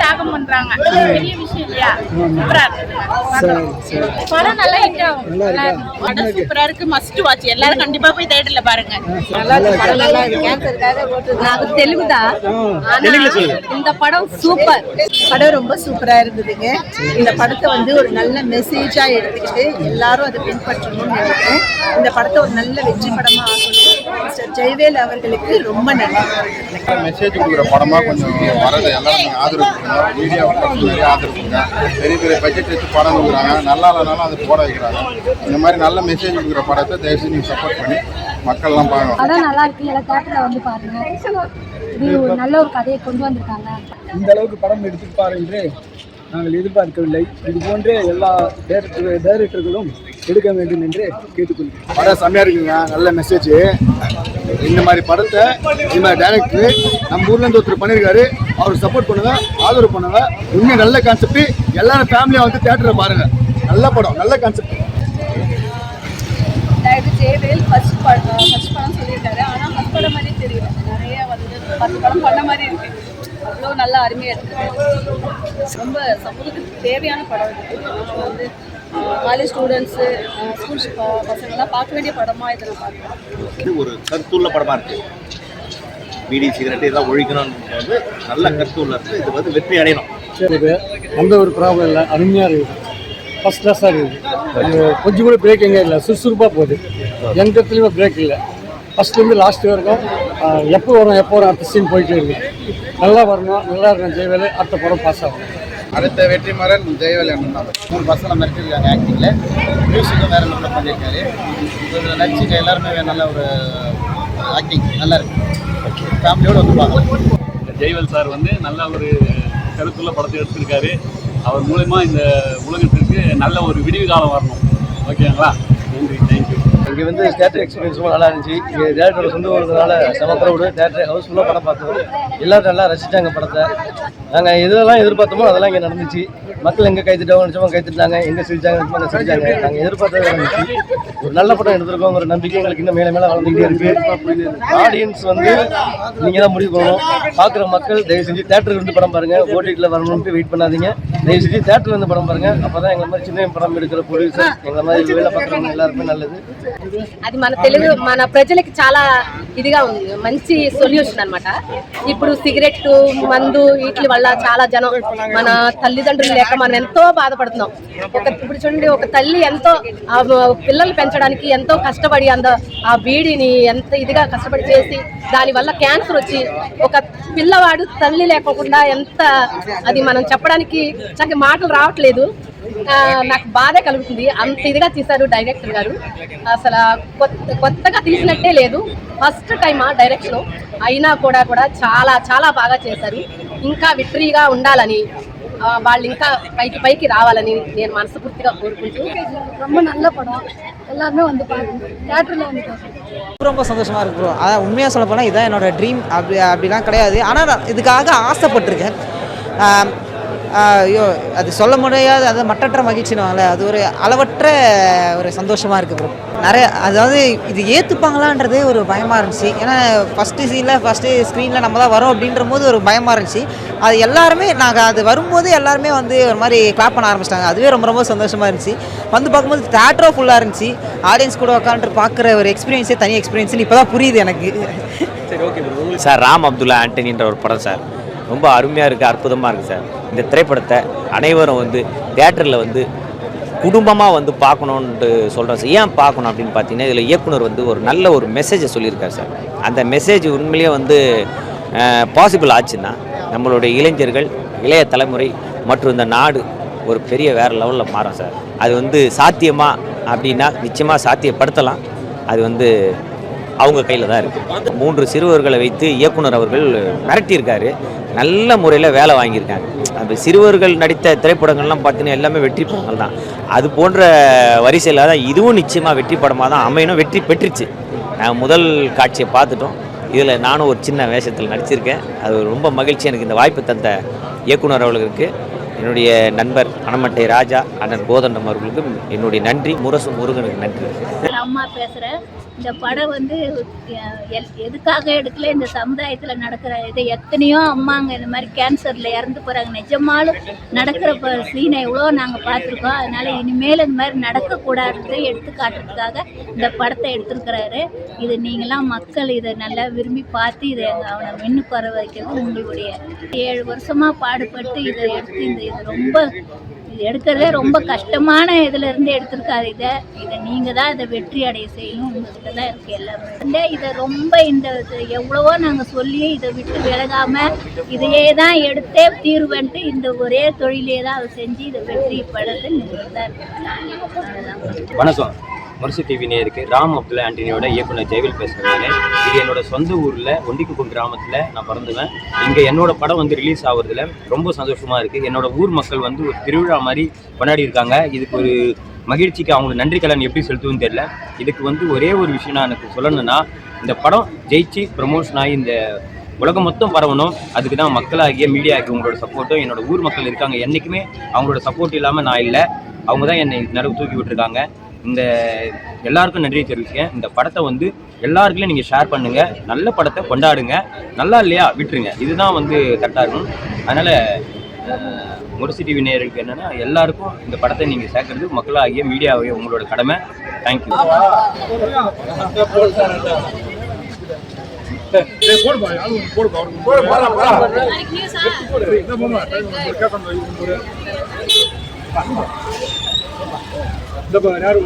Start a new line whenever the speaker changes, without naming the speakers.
தியாகம் பண்றாங்க. பெரிய விஷயம் இல்லையா? சூப்பரா இருக்கு. படம் நல்லா ஹிட் ஆகும். படம் சூப்பரா இருக்கு. மஸ்ட் வாட்ச் எல்லாரும் கண்டிப்பா போய் தேட்டர்ல பாருங்க.
நல்லா இருக்கு. தெலுங்கு தான் இந்த படம் சூப்பர்.
படம் ரொம்ப சூப்பரா இருந்ததுங்க. இந்த படத்தை வந்து ஒரு நல்ல மெசேஜா எடுத்துக்கிட்டு எல்லாரும் அதை பின்பற்றணும்னு நினைக்கிறேன். இந்த படத்தை ஒரு நல்ல வெற்றி படமா ஆகணும் மிஸ்டர் ஜெயவேல் அவர்களுக்கு ரொம்ப நன்றி.
மெசேஜ் கொடுக்குற படமா கொஞ்சம் வரது எல்லாரும் ஆதரவு கொடுங்க. மீடியாவில் நிறைய ஆதரவு கொடுங்க. பெரிய பெரிய பட்ஜெட் வச்சு படம் கொடுக்குறாங்க நல்லா இல்லைனாலும் அதை போட வைக்கிறாங்க. இந்த மாதிரி நல்ல மெசேஜ் கொடுக்குற படத்தை தயவுசெய்து நீங்கள் சப்போர்ட் பண்ணி மக்கள்லாம் பார்க்கணும்
படம் நல்லா இருக்கு. எல்லாம் தேட்டர்ல வந்து பாருங்க. இது ஒரு நல்ல ஒரு கதையை கொண்டு வந்திருக்காங்க.
இந்த அளவுக்கு படம் எடுத்திருப்பார் என்று நாங்கள் எதிர்பார்க்கவில்லை. இது போன்றே எல்லா டைரக்டர் டைரக்டர்களும் எடுக்க வேண்டும் என்று கேட்டுக்கொள்கிறேன். படம் செம்மையாக இருக்குங்க நல்ல மெசேஜ் இந்த மாதிரி படத்தை இந்த மாதிரி டைரக்டர் நம்ம ஊர்ல ஒருத்தர் பண்ணியிருக்காரு அவர் சப்போர்ட் பண்ணுங்க ஆதரவு பண்ணுங்க. உண்மை நல்ல கான்செப்ட் எல்லாரும் ஃபேமிலியாக வந்து தேட்டரை பாருங்கள் நல்ல படம் நல்ல கான்செப்ட்
டைரக்டர் ஜெயவேல் ஃபர்ஸ்ட் படம் ஃபர்ஸ்ட் படம் சொல்லியிருக்காரு. ஆனால் ஃபர்ஸ்ட் படம் மாதிரி தெரியல. நிறைய வந்து பத்து படம் பண்ண மாதிரி இருக்கு. அவ்வளோ நல்லா அருமையாக எடுத்துருக்கு ரொம்ப சமூகத்துக்கு தேவையான படம் இது. வந்து காலேஜ் ஸ்டூடெண்ட்ஸு ஸ்கூல் பசங்கள்லாம் பார்க்க வேண்டிய படமாக இதை நான் பார்க்குறேன்.
இது ஒரு கருத்துள்ள படமா இருக்கு. பீடி சிகரெட் இதெல்லாம் ஒழிக்கணும்னு வந்து நல்ல கருத்துள்ள இருக்கு. இது வந்து வெற்றி அடையணும்.
சரி எந்த ஒரு ப்ராப்ளம் இல்லை. அருமையாக இருக்குது. ஃபஸ்ட் கிளாஸாக இருக்குது. கொஞ்சம் கூட பிரேக் எங்கே இல்லை. சுறுசுறுப்பாக போகுது. எந்த இடத்துலையுமே பிரேக் இல்லை ஃபஸ்ட்லேருந்து லாஸ்ட் வரைக்கும் எப்போ வரும் எப்போ வரும் அடுத்த சீன் போயிட்டே இருக்கு. நல்லா வரணும். நல்லா இருக்கணும் ஜெயவேலு. அடுத்த படம் பாஸ் ஆகும்.
அடுத்த வெற்றிமாறன் ஜெயவேல் அண்ணன் தான்
மூணு பசங்களை மிரட்டிருக்காங்க ஆக்டிங்கில் மியூசிக்கும் வேற நல்லா பண்ணியிருக்காரு இதில் நடிச்சுக்க எல்லாருமே நல்ல ஒரு ஆக்டிங் நல்லா இருக்கு. ஃபேமிலியோடு வந்து பார்க்கலாம்.
ஜெய்வல் சார் வந்து நல்ல ஒரு கருத்துள்ள படத்தை எடுத்திருக்காரு. அவர் மூலயமா இந்த உலகத்திற்கு நல்ல ஒரு விடிவு காலம் வரணும். ஓகேங்களா?
இங்கே வந்து தேட்டர் எக்ஸ்பீரியன்ஸ் ரொம்ப நல்லா இருந்துச்சு. இங்கே தேட்டரோட சொந்த ஊருனால செம க்ரௌடு தேட்டர் ஹவுஸ்ஃபுல்லாக படம் பார்த்தோம். எல்லாரும் நல்லா ரசித்தாங்க படத்தை. நாங்கள் எதெல்லாம் எதிர்பார்த்தோமோ அதெல்லாம் இங்கே நடந்துச்சு. மக்கள் எங்கே கைத்திட்டவங்க நினச்சவங்க கைத்திட்டாங்க எங்கே சிரிச்சாங்க நினச்சவங்க சிரிச்சாங்க நாங்கள் எதிர்பார்த்தது நடந்துச்சு ஒரு நல்ல படம் எடுத்திருக்கோம் ஒரு நம்பிக்கை எங்களுக்கு இன்னும் மேலே மேலே வளர்ந்துக்கிட்டே இருக்கு ஆடியன்ஸ் வந்து நீங்கள் தான் முடிவு பண்ணணும் பார்க்குற மக்கள் தயவு செஞ்சு தேட்டருக்கு வந்து படம் பாருங்கள் ஓடிடியில் வரணும்ட்டு வெயிட் பண்ணாதீங்க தயவு செஞ்சு தேட்டரில் வந்து படம் பாருங்கள் அப்போ தான் எங்களை மாதிரி சின்ன படம் எடுக்கிற ப்ரொடியூசர் எங்களை மாதிரி வேலை பார்க்குறவங்க எல்லாருமே நல்லது
అది మన తెలుగు మన ప్రజలకి చాలా ఇదిగా ఉంది. మంచి సొల్యూషన్ అనమాట ఇప్పుడు సిగరెట్ మందు వీటి వల్ల చాలా జనం మన తల్లిదండ్రులు లేక మనం ఎంతో బాధపడుతున్నాం. ఒక ఇప్పుడు చూడండి ఒక తల్లి ఎంతో పిల్లలు పెంచడానికి ఎంతో కష్టపడి అంద ఆ బీడిని ఎంత ఇదిగా కష్టపడి చేసి దాని వల్ల క్యాన్సర్ వచ్చి ఒక పిల్లవాడు తల్లి లేకుండా ఎంత అది మనం చెప్పడానికి చక్కగా మాటలు రావట్లేదు. నాకు బాధ కలుగుతుంది అంత ఇదిగా తీశారు డైరెక్టర్ గారు అసలు కొత్త కొత్తగా తీసినట్టే లేదు ఫస్ట్ టైం ఆ డైరెక్షన్ అయినా కూడా కూడా చాలా చాలా బాగా చేశారు ఇంకా విక్టరీగా ఉండాలని ఆ, వాళ్ళు ఇంకా పైకి పైకి రావాలని నేను మనస్ఫూర్తిగా కోరుకుంటూ ரொம்ப நல்ல படம் எல்லாருமே வந்து பாருங்க தியேட்டர்ல வந்து பாருங்க
ரொம்ப சந்தோஷமாக இருக்கு ப்ரோ அதான் உண்மையாக சொல்ல போனால் இதான் என்னோட ட்ரீம் அப்படி அப்படிலாம் கிடையாது ஆனால் நான் இதுக்காக ஆசைப்பட்டிருக்கேன் ஆம், ஆ, ஐயோ அது சொல்ல முடியாது. அது மட்டற்ற மகிழ்ச்சினுவாங்களே அது ஒரு அளவற்ற ஒரு சந்தோஷமாக இருக்குது ப்ரோ நிறைய அதாவது இது ஏற்றுப்பாங்களான்றதே ஒரு பயமாக இருந்துச்சு. ஏன்னா ஃபஸ்ட்டு சீனில் ஃபஸ்ட்டு ஸ்க்ரீனில் நம்ம தான் வரோம் அப்படின்ற போது ஒரு பயமாக இருந்துச்சு. அது எல்லாருமே நாங்கள் அது வரும்போது எல்லாருமே வந்து ஒரு மாதிரி கிளாப் பண்ண ஆரம்பிச்சிட்டாங்க. அதுவே ரொம்ப ரொம்ப சந்தோஷமாக இருந்துச்சு. வந்து பார்க்கும்போது தேட்டரோ ஃபுல்லாக இருந்துச்சு. ஆடியன்ஸ் கூட உட்காந்து பார்க்குற ஒரு எக்ஸ்பீரியன்ஸே தனி எக்ஸ்பீரியன்ஸ் இப்போ தான் புரியுது எனக்கு.
சார் ராம் அப்துல்லா ஆண்டனின்ற ஒரு படம் சார். ரொம்ப அருமையாக இருக்குது அற்புதமாக இருக்குது சார். இந்த திரைப்படத்தை அனைவரும் வந்து தேட்டரில் வந்து குடும்பமாக வந்து பார்க்கணுன்ட்டு சொல்கிறோம் சார். ஏன் பார்க்கணும் அப்படின்னு பார்த்தீங்கன்னா இதில் இயக்குனர் வந்து ஒரு நல்ல ஒரு மெசேஜை சொல்லியிருக்காரு சார். அந்த மெசேஜ் உண்மையிலேயே வந்து பாசிபிள் ஆச்சுன்னா நம்மளுடைய இளைஞர்கள் இளைய தலைமுறை மற்றும் இந்த நாடு ஒரு பெரிய வேறு லெவலில் மாறும் சார். அது வந்து சாத்தியமாக அப்படின்னா நிச்சயமாக சாத்தியப்படுத்தலாம். அது வந்து அவங்க கையில் தான் இருக்குது மூன்று சிறுவர்களை வைத்து இயக்குனர் அவர்கள் மிரட்டியிருக்காரு. நல்ல முறையில் வேலை வாங்கியிருக்காங்க. அந்த சிறுவர்கள் நடித்த திரைப்படங்கள்லாம் பார்த்தீங்கன்னா எல்லாமே வெற்றி படங்கள் தான். அது போன்ற வரிசையில் தான் இதுவும் நிச்சயமாக வெற்றி படமாக தான் அமையணும். வெற்றி பெற்றுச்சு. நான் முதல் காட்சியை பார்த்துட்டோம். இதில் நானும் ஒரு சின்ன வேஷத்தில் நடிச்சிருக்கேன். அது ரொம்ப மகிழ்ச்சி எனக்கு இந்த வாய்ப்பு தந்த இயக்குனர் அவர்களுக்கு. என்னுடைய நண்பர் பணமட்டை ராஜா அண்ணன் கோதண்டம் அவர்களுக்கும் என்னுடைய நன்றி. முரசு முருகனுக்கு நன்றி.
அம்மா பேசுகிறேன் இந்த படம் வந்து எல்- எதுக்காக எடுக்கல இந்த சமுதாயத்தில் நடக்கிற இதை எத்தனையோ அம்மாங்க இந்த மாதிரி கேன்சரில் இறந்து போகிறாங்க நிஜமாலும் நடக்கிற ப சீனை எவ்வளோ நாங்கள் பார்த்துருக்கோம். அதனால் இனிமேல் இந்த மாதிரி நடக்கக்கூடாதுன்னு எடுத்து காட்டுறதுக்காக இந்த படத்தை எடுத்திருக்கிறாரு. இது நீங்களாம் மக்கள் இதை நல்லா விரும்பி பார்த்து இதை அவனை மின்னு வர வைக்கிறது உங்களுடைய ஏழு வருஷமாக பாடுபட்டு இதை எடுத்து இந்த இது ரொம்ப இது எடுக்கிறதே ரொம்ப கஷ்டமான இதுலேருந்து எடுத்திருக்காரு இதை. இதை நீங்கள் தான் இதை வெற்றி அடைய செய்யணும். உங்கள்கிட்ட தான் இருக்குது எல்லாமே. வந்து இதை ரொம்ப இந்த எவ்வளவோ நாங்கள் சொல்லி இதை விட்டு விலகாமல் இதையே தான் எடுத்தே தீர்வுன்ட்டு இந்த ஒரே தொழிலே தான் அதை செஞ்சு இதை வெற்றி படத்தை நீங்கள் தான் இருக்கு
வணக்கம். முரசு டிவி நேருக்கு ராம் அப்துல்லா ஆண்டனியோட இயக்குனர் ஜெயவில் பேசுகிறேன் இது என்னோட சொந்த ஊரில் ஒண்டிக்குப்பம் கிராமத்தில் நான் பிறந்துவேன். இங்கே என்னோட படம் வந்து ரிலீஸ் ஆகுறதுல ரொம்ப சந்தோஷமாக இருக்குது என்னோட ஊர் மக்கள் வந்து ஒரு திருவிழா மாதிரி கொண்டாடி இருக்காங்க. இதுக்கு ஒரு மகிழ்ச்சிக்கு அவங்களுக்கு நன்றி கடன் எப்படி செலுத்துன்னு தெரியல. இதுக்கு வந்து ஒரே ஒரு விஷயம் நான் எனக்கு சொல்லணும்னா இந்த படம் ஜெயிச்சு ப்ரமோஷன் ஆகி இந்த உலகம் மொத்தம் பரவணும். அதுக்கு தான் மக்களாகிய மீடியா ஆகிய உங்களோட சப்போர்ட்டும் என்னோட ஊர் மக்கள் இருக்காங்க. என்றைக்குமே அவங்களோட சப்போர்ட் இல்லாமல் நான் இல்லை. அவங்க தான் என்னை நடுவு தூக்கி விட்டுருக்காங்க. இந்த எல்லாருக்கும் நன்றி தெரிவிச்சுக்கேன் இந்த படத்தை வந்து எல்லாருக்குமே நீங்கள் ஷேர் பண்ணுங்க நல்ல படத்தை கொண்டாடுங்க நல்லா இல்லையா விட்டுருங்க இதுதான் வந்து கரெக்டாக இருக்கும் அதனால் முரசு டிவி நேருக்கு என்னென்னா எல்லாருக்கும் இந்த படத்தை நீங்கள் சேர்க்கறது மக்களாகிய மீடியாவே உங்களோட கடமை தேங்க்யூ
இந்த யாரு